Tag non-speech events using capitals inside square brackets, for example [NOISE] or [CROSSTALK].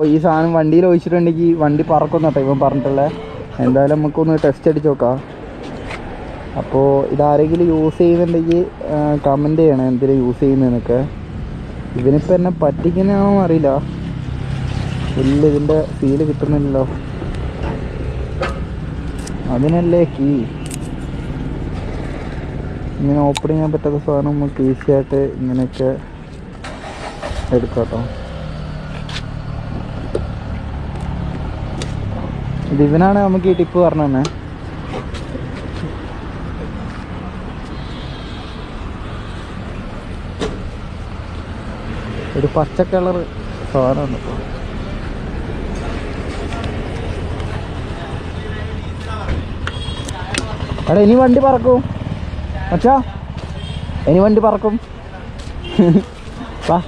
അപ്പോൾ ഈ സാധനം വണ്ടിയിൽ ഒഴിച്ചിട്ടുണ്ടെങ്കിൽ വണ്ടി പറക്കും കേട്ടോ ഇവൻ പറഞ്ഞിട്ടുള്ളത് എന്തായാലും നമുക്കൊന്ന് ടെസ്റ്റ് അടിച്ച് നോക്കാം. അപ്പോൾ ഇതാരെങ്കിലും യൂസ് ചെയ്യുന്നുണ്ടെങ്കിൽ കമന്റ് ചെയ്യണം എന്തിനാ യൂസ് ചെയ്യുന്നതെന്നൊക്കെ. ഇവനിപ്പോൾ എന്നെ പറ്റിക്കുന്നതാണോ അറിയില്ല. വലിയ ഇതിന്റെ ഫീൽ കിട്ടുന്നില്ലല്ലോ. അതിനല്ലേ കീ ഇങ്ങനെ ഓപ്പൺ ചെയ്യാൻ പറ്റാത്ത സാധനം നമുക്ക് ഈസിയായിട്ട് ഇങ്ങനെയൊക്കെ എടുക്കാം കേട്ടോ ഇത് ഇവനാണ് നമുക്ക് ഈ ടിപ്പ് പറഞ്ഞു തന്നെ. ഒരു പച്ച സാധനമുണ്ട് ഇപ്പോൾ എടാ ഇനി വണ്ടി പറക്കും. അച്ഛാ ഇനി വണ്ടി പറക്കും. [LAUGHS] വാ.